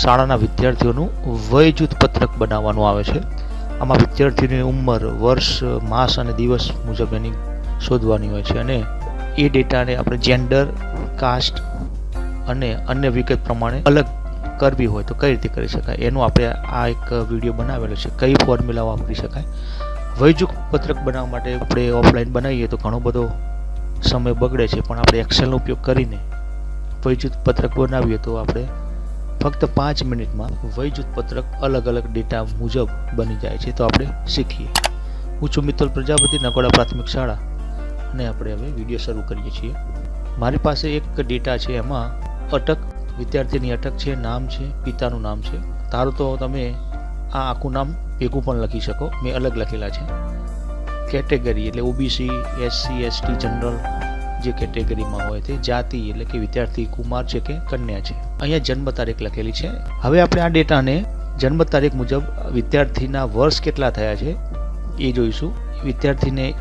શાળાના વિદ્યાર્થીઓનું વયજૂથ પત્રક બનાવવાનું આવે છે. આમાં વિદ્યાર્થીની ઉંમર, વર્ષ, માસ અને દિવસ મુજબ એની શોધવાની હોય છે અને એ ડેટાને આપણે જેન્ડર, કાસ્ટ અને અન્ય વિગત પ્રમાણે અલગ કરવી હોય તો કઈ રીતે કરી શકાય? એનું આપણે આ એક વીડિયો બનાવેલો છે. કઈ ફોર્મ્યુલા વાપરી શકાય? વયજૂથ પત્રક બનાવવા માટે આપણે ઓફલાઈન બનાવીએ તો ઘણો બધો સમય બગડે છે, પણ આપણે એક્સેલનો ઉપયોગ કરીને વયજૂથ પત્રક બનાવીએ તો આપણે ફક્ત પાંચ મિનિટમાં વય પત્રક અલગ અલગ ડેટા મુજબ બની જાય છે. તો આપણે શીખીએ. હું છું મિત્તલ પ્રજાપતિ, નકોડા પ્રાથમિક શાળા. અને આપણે હવે વીડિયો શરૂ કરીએ છીએ. મારી પાસે એક ડેટા છે એમાં અટક, વિદ્યાર્થીની અટક છે, નામ છે, પિતાનું નામ છે. તારું તો તમે આ આખું નામ ભેગું પણ લખી શકો. મેં અલગ લખેલા છે. કેટેગરી એટલે ઓબીસી એસસી એસટી જનરલ જે કેટેગરીમાં હોય તે જાતિ એટલે કે વિદ્યાર્થી કુમાર છે કે કન્યા છે. અહીંયા જન્મ તારીખ લખેલી છે. હવે આપણે આ ડેટાને જન્મ તારીખ મુજબ વિદ્યાર્થીના વર્ષ કેટલા થયા છે એ જોઈશું. વિદ્યાર્થીને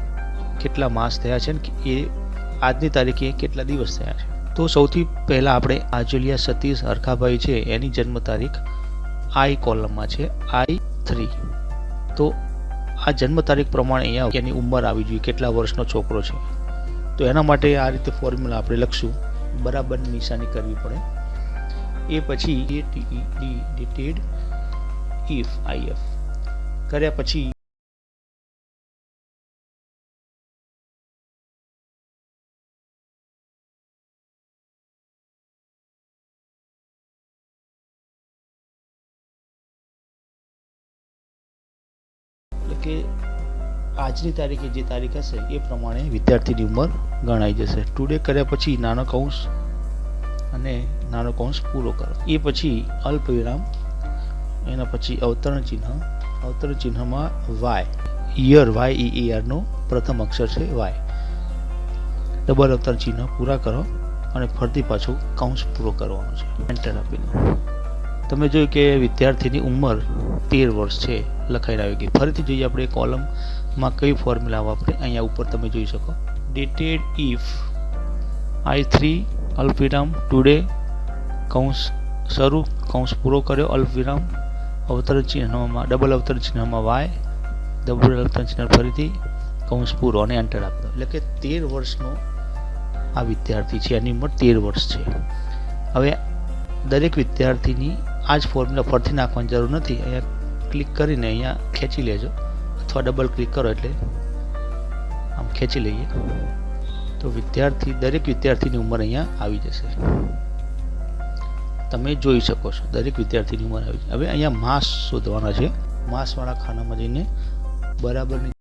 કેટલા માસ થયા છે એ આજની તારીખે કેટલા દિવસ થયા છે. તો સૌથી પહેલાં આપણે આજુલિયા સતીશ હરખાભાઈ છે, એની જન્મ તારીખ આઈ કોલમમાં છે, આઈ થ્રી. તો આ જન્મ તારીખ પ્રમાણે અહીંયા એની ઉંમર આવી જોઈએ, કેટલા વર્ષનો છોકરો છે. તો એના માટે આ રીતે ફોર્મ્યુલા આપણે લખશું. બરાબર નિશાની કરવી પડે. એ પછી A T D dated if I F કર્યા પછી આજની તારીખે જે તારીખ હશે, એ પ્રમાણે વિદ્યાર્થીની ઉંમર ગણાઈ જશે. ટુડે કર્યા પછી નાનો કૌંસ અને નાનો કૌંસ પૂરો કરો. એ પછી અલ્પ વિરામ એના પછી અવતરણ ચિહ્ન. અવતરણ ચિહ્નમાં વાય યર વાય ઈ આરનો પ્રથમ અક્ષર છે વાય ડબલ અવતરણ ચિહ્ન પૂરા કરો અને ફરતી પાછું કૌંસ પૂરો કરવાનો છે. એન્ટર આપીને તમે જોયું કે વિદ્યાર્થીની ઉંમર તેર વર્ષ છે લખાઈને આવી ગઈ ફરીથી જોઈએ આપણે કોલમમાં કઈ ફોર્મ્યુલા વાપરે? અહીંયા ઉપર તમે જોઈ શકો. ડેટેડ ઇફ આઈ થ્રી અલ્પવિરામ ટુડે કૌંસ શરૂ, કૌંસ પૂરો કર્યો, અલ્પવિરામ અવતર ચિહ્નમાં ડબલ અવતર ચિહ્નમાં વાય ડબલ અવતર ચિહ્ન ફરીથી કૌંસ પૂરો અને એન્ટર આપતો. એટલે કે તેર વર્ષનો આ વિદ્યાર્થી છે, એની ઉંમર તેર વર્ષ છે. હવે દરેક વિદ્યાર્થીની આ જ ફોર્મ્યુલા ફરથી નાખવાની જરૂર નથી. અહીંયા ક્લિક કરીને અહીંયા ખેંચી લેજો. અથવા ડબલ ક્લિક કરો એટલે આમ ખેંચી લઈએ. તો વિદ્યાર્થી, દરેક વિદ્યાર્થીની ઉંમર અહીંયા આવી જશે. તમે જોઈ શકો છો, દરેક વિદ્યાર્થીની ઉંમર આવી હવે અહીંયા માસ શોધવાના છે. માસવાળા ખાનામાં જઈને બરાબરની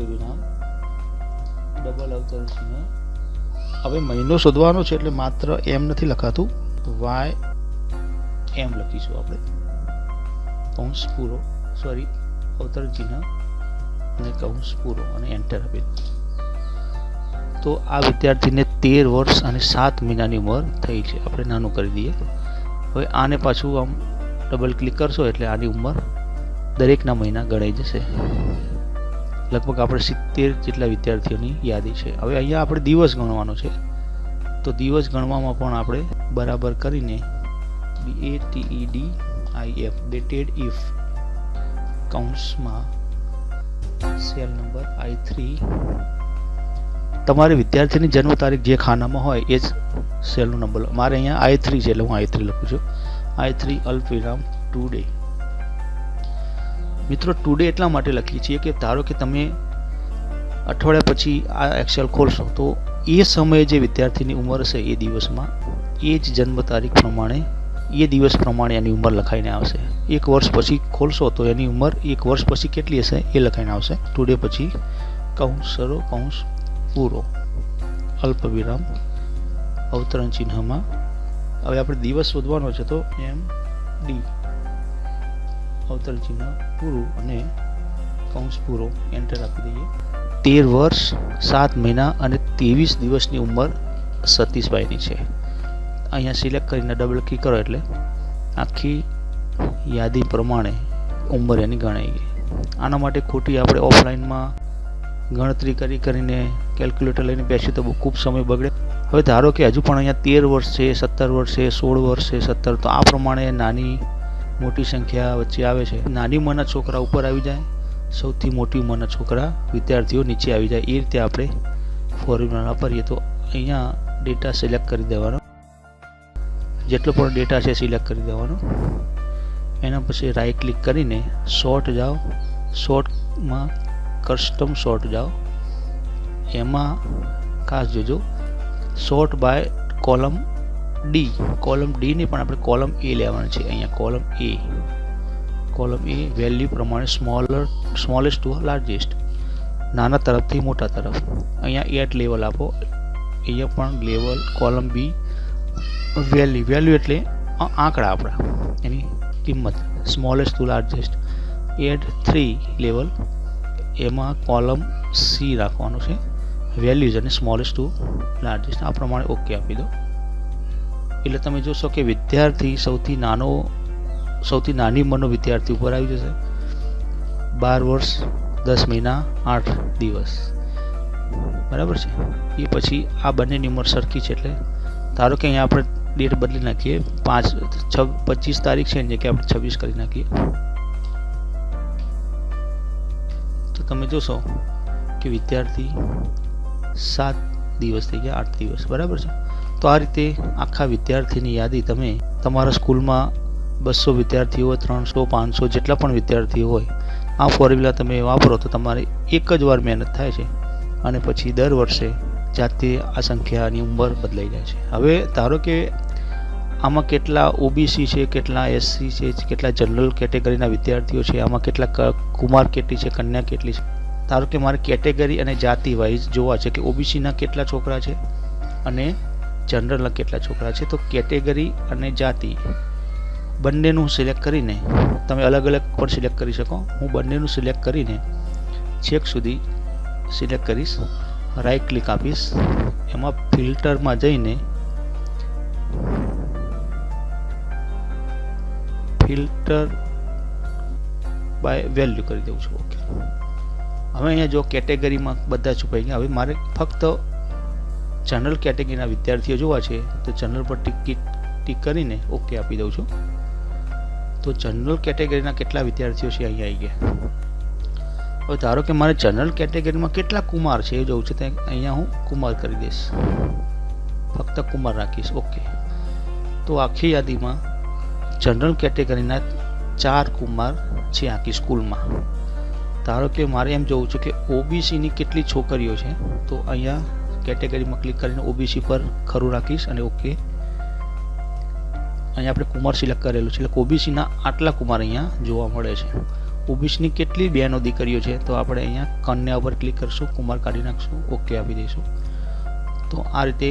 વિરામ ડબલ અવતરણ ચિહ્ન હવે મહિનો શોધવાનો છે એટલે માત્ર એમ નથી લખાતું. વાય એમ લખીશું આપણે. કૌંસ પૂરો. સોરી અવતરણ ચિહ્ન અને કૌંસ પૂરો અને એન્ટર આપી તો આ વિદ્યાર્થીને તેર વર્ષ અને સાત મહિનાની ઉંમર થઈ છે. આપણે નાનું કરી દઈએ. હવે આને પાછું આમ ડબલ ક્લિક કરશો એટલે આની ઉંમર દરેકના મહિના ગણાઈ જશે. લગભગ આપણે સિત્તેર જેટલા વિદ્યાર્થીઓની યાદી છે. હવે અહીંયા આપણે દિવસ ગણવાનો છે. તો દિવસ ગણવામાં પણ આપણે બરાબર કરીને B A T D I F dated if કાઉન્ટ્સમાં cell number I three તમારે વિદ્યાર્થીની જન્મ તારીખ જે ખાનામાં હોય એ જ સેલનો નંબર મારે અહીંયા આઈ થ્રી છે એટલે હું આઈ થ્રી લખું છું. આઈ થ્રી અલ્પ વિરામ ટુ ડે મિત્રો ટુડે એટલા માટે લખીએ છીએ કે ધારો કે તમે અઠવાડિયા પછી આ એક્સેલ ખોલશો, તો એ સમયે જે વિદ્યાર્થીની ઉંમર હશે એ દિવસમાં, એ જ જન્મ તારીખ પ્રમાણે, એ દિવસ પ્રમાણે એની ઉંમર લખાઈને આવશે. એક વર્ષ પછી ખોલશો તો એની ઉંમર એક વર્ષ પછી કેટલી હશે એ લખાઈને આવશે. ટુડે પછી કૌંસ સરો કૌંસ પૂરો. અલ્પ વિરામ અવતરણ ચિહ્નમાં. હવે આપણે દિવસ શોધવાનો છે તો એમ ડી અવતરણ ચિહ્ન પૂરું અને કૌંસ પૂરો એન્ટર આપી દઈએ. તેર વર્ષ, સાત મહિના અને ત્રેવીસ દિવસની ઉંમર સતીશભાઈની છે. અહીંયા સિલેક્ટ કરીને ડબલ ક્લિક કરો એટલે આખી યાદી પ્રમાણે ઉંમર એની ગણાઈ ગઈ. આના માટે ખોટી આપણે ઓફલાઈનમાં ગણતરી કરી કરીને કેલ્ક્યુલેટર લઈને બેસીએ તો ખૂબ સમય બગડે. હવે ધારો કે હજુ પણ અહીંયા તેર વર્ષ છે, સત્તર વર્ષ છે, સોળ વર્ષ છે, સત્તર તો આ પ્રમાણે નાની મોટી સંખ્યા વચ્ચે આવે છે. નાની ઉંમરના છોકરા ઉપર આવી જાય. સૌથી મોટી ઉંમરના છોકરા વિદ્યાર્થીઓ નીચે આવી જાય. એ રીતે આપણે ફોર્મ્યુલા વાપરીએ તો અહીંયા ડેટા સિલેક્ટ કરી દેવાનો. જેટલો પણ ડેટા છે સિલેક્ટ કરી દેવાનો. એના પછી રાઈટ ક્લિક કરીને શોર્ટ જાઓ. શોર્ટમાં કસ્ટમ શોર્ટ જાઓ. એમાં ખાસ જોજો. Sort by column D column ડીની પણ આપણે કોલમ એ લેવાની છે. અહીંયા column A column A value પ્રમાણે સ્મોલર સ્મોલેસ્ટ ટુ લાર્જેસ્ટ નાના તરફથી મોટા તરફ. અહીંયા એટ લેવલ આપો. અહીંયા પણ level column B value value એટલે આંકડા આપણા. એની કિંમત. Smallest to largest add three level એમાં કોલમ સી રાખવાનું છે. વેલ્યુઝ અને સ્મોલેસ્ટ ટુ લાર્જેસ્ટ આ પ્રમાણે ઓકે આપી દો. એટલે તમે જોશો કે વિદ્યાર્થી સૌથી નાનો, સૌથી નાની ઉંમરનો વિદ્યાર્થી ઉપર આવી જશે. બાર વર્ષ, દસ મહિના, આઠ દિવસ. બરાબર છે? એ પછી આ બંનેની ઉંમર સરખી છે એટલે ધારો કે અહીંયા આપણે ડેટ બદલી નાખીએ, પાંચ, છ, પચીસ તારીખ છે જે કે આપણે છવ્વીસ કરી નાખીએ. તો તમે જોશો કે વિદ્યાર્થી સાત દિવસ થઈ ગયા, આઠ દિવસ. બરાબર છે? તો આ રીતે આખા વિદ્યાર્થીની યાદી તમે તમારા સ્કૂલમાં બસો વિદ્યાર્થીઓ, ત્રણસો, પાંચસો જેટલા પણ વિદ્યાર્થીઓ હોય, આ ફોર્મ્યુલા તમે વાપરો તો તમારે એક જ વાર મહેનત થાય છે અને પછી દર વર્ષે જાતે આ સંખ્યાની ઉંમર બદલાઈ જાય છે. હવે ધારો કે આમાં કેટલા ઓબીસી છે, કેટલા એસસી છે, કેટલા જનરલ કેટેગરીના વિદ્યાર્થીઓ છે, આમાં કેટલા કુમાર કેટલી છે, કન્યા કેટલી છે? ધારો કે મારે કેટેગરી અને જાતિ વાઇઝ જોવા છે કે ઓબીસીના કેટલા છોકરા છે અને જનરલના કેટલા છોકરા છે તો કેટેગરી અને જાતિ. બંનેનું સિલેક્ટ કરીને તમે અલગ અલગ પણ સિલેક્ટ કરી શકો. હું બંનેનું સિલેક્ટ કરીને છેક સુધી સિલેક્ટ કરીશ રાઈટ ક્લિક આપીશ. એમાં ફિલ્ટરમાં જઈને ફિલ્ટર બાય વેલ્યુ કરી દઉં છું. ઓકે. હવે અહીંયા જો કેટેગરીમાં બધા છુપાઈ ગયા, હવે મારે ફક્ત જનરલ કેટેગરીના વિદ્યાર્થીઓ જોવા છે, તો જનરલ પર ટિકિટ ટિક કરીને ઓકે આપી દઉં છું. તો જનરલ કેટેગરીના કેટલા વિદ્યાર્થીઓ છે અહીંયા આવી ગયા? હવે ધારો કે મારે જનરલ કેટેગરીમાં કેટલા કુમાર છે એ જોવું છે, તો અહીંયા હું કુમાર કરી દઈશ. ફક્ત કુમાર રાખીશ ઓકે તો આખી યાદીમાં જનરલ કેટેગરીના ચાર કુમાર છે આખી સ્કૂલમાં. ધારો કે મારે એમ જોવું છે કે ઓબીસીની કેટલી છોકરીઓ છે, તો અહીંયા કેટેગરીમાં ક્લિક કરીને ઓબીસી પર ખરું રાખીશ અને ઓકે અહીંયા આપણે કુમાર સિલેક્ટ કરેલું છે. એટલે ઓબીસીના આટલા કુમાર અહીંયા જોવા મળે છે. ઓબીસીની કેટલી બહેનો દીકરીઓ છે તો આપણે અહીંયા કન્યા ઉપર ક્લિક કરીશું, કુમાર કાઢી નાખશું ઓકે આપી દઈશું. તો આ રીતે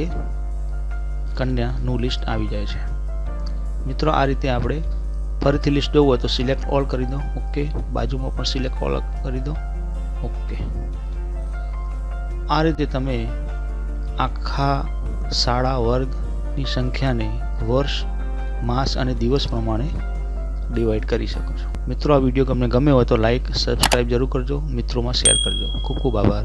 કન્યાનું લિસ્ટ આવી જાય છે. મિત્રો, આ રીતે આપણે ફરીથી લિસ્ટ જોવું હોય તો સિલેક્ટ ઓલ કરી દો ઓકે બાજુમાં પણ સિલેક્ટ ઓલ કરી દો ઓકે આ રીતે તમે આખા શાળા વર્ગની સંખ્યાને વર્ષ, માસ અને દિવસ પ્રમાણે ડિવાઈડ કરી શકો છો. મિત્રો, આ વીડિયો તમને ગમ્યો હોય તો લાઈક સબસ્ક્રાઈબ જરૂર કરજો. મિત્રોમાં શેર કરજો. ખૂબ ખૂબ આભાર.